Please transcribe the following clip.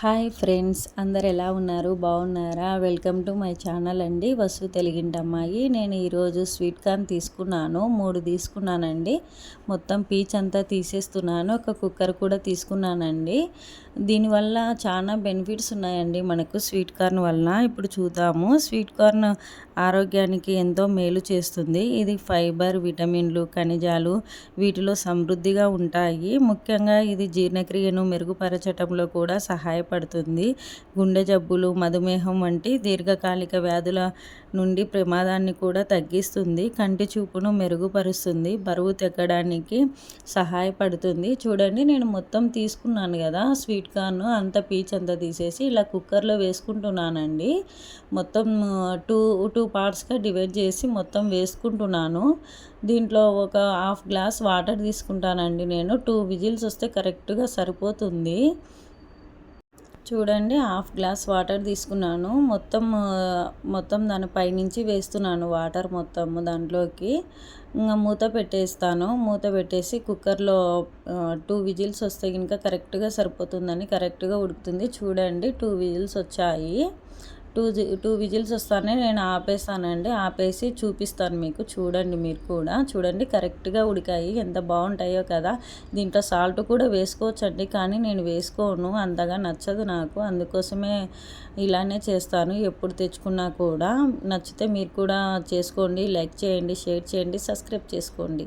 Hi friends అందరు ఎలా ఉన్నారు? బాగున్నారా? వెల్కమ్ టు మై ఛానల్ అండి వసు తెలిగింటమ్మాయి నేను ఈరోజు స్వీట్ కార్న్ తీసుకున్నాను మూడు తీసుకున్నానండి. మొత్తం పీచ్ అంతా తీసేస్తున్నాను ఒక కుక్కర్ కూడా తీసుకున్నానండి. దీనివల్ల చాలా బెనిఫిట్స్ ఉన్నాయండి. మనకు స్వీట్ కార్న్ వల్ల ఇప్పుడు చూద్దాము. స్వీట్ కార్న్ ఆరోగ్యానికి ఎంతో మేలు చేస్తుంది. ఇది ఫైబర్ విటమిన్లు ఖనిజాలు వీటిలో సమృద్ధిగా ఉంటాయి. ముఖ్యంగా ఇది జీర్ణక్రియను మెరుగుపరచడంలో కూడా సహాయపడుతుంది. గుండె జబ్బులు మధుమేహం వంటి దీర్ఘకాలిక వ్యాధుల నుండి ప్రమాదాన్ని కూడా తగ్గిస్తుంది. కంటి చూపును మెరుగుపరుస్తుంది. బరువు తగ్గడానికి సహాయపడుతుంది. చూడండి నేను మొత్తం తీసుకున్నాను కదా. స్వీట్ కార్న్ అంత పీచ్ అంతా తీసేసి ఇలా కుక్కర్లో వేసుకుంటున్నానండి. మొత్తం టూ టూ పార్ట్స్గా డివైడ్ చేసి మొత్తం వేసుకుంటున్నాను. దీంట్లో ఒక హాఫ్ గ్లాస్ వాటర్ తీసుకుంటానండి నేను. టూ విజిల్స్ వస్తే కరెక్ట్గా సరిపోతుంది. చూడండి హాఫ్ గ్లాస్ వాటర్ తీసుకున్నాను. మొత్తం మొత్తం దాని పైనుంచి వేస్తున్నాను వాటర్ మొత్తము దాంట్లోకి. ఇంకా మూత పెట్టేస్తాను. మూత పెట్టేసి కుక్కర్లో టూ విజిల్స్ వస్తే ఇంకా కరెక్ట్గా సరిపోతుందని కరెక్ట్గా ఉడుకుతుంది. చూడండి టూ విజిల్స్ వచ్చాయి. టూ టూ విజిల్స్ వస్తానే నేను ఆపేస్తానండి. ఆపేసి చూపిస్తాను మీకు. చూడండి మీరు కూడా. చూడండి కరెక్ట్గా ఉడికాయి. ఎంత బాగుంటాయో కదా. దీంట్లో సాల్ట్ కూడా వేసుకోవచ్చండి. కానీ నేను వేసుకోను. అంతగా నచ్చదు నాకు. అందుకోసమే ఇలానే చేస్తాను. ఎప్పుడు తెచ్చుకున్నా కూడా నచ్చితే మీరు కూడా చేసుకోండి. లైక్ చేయండి షేర్ చేయండి సబ్స్క్రైబ్ చేసుకోండి.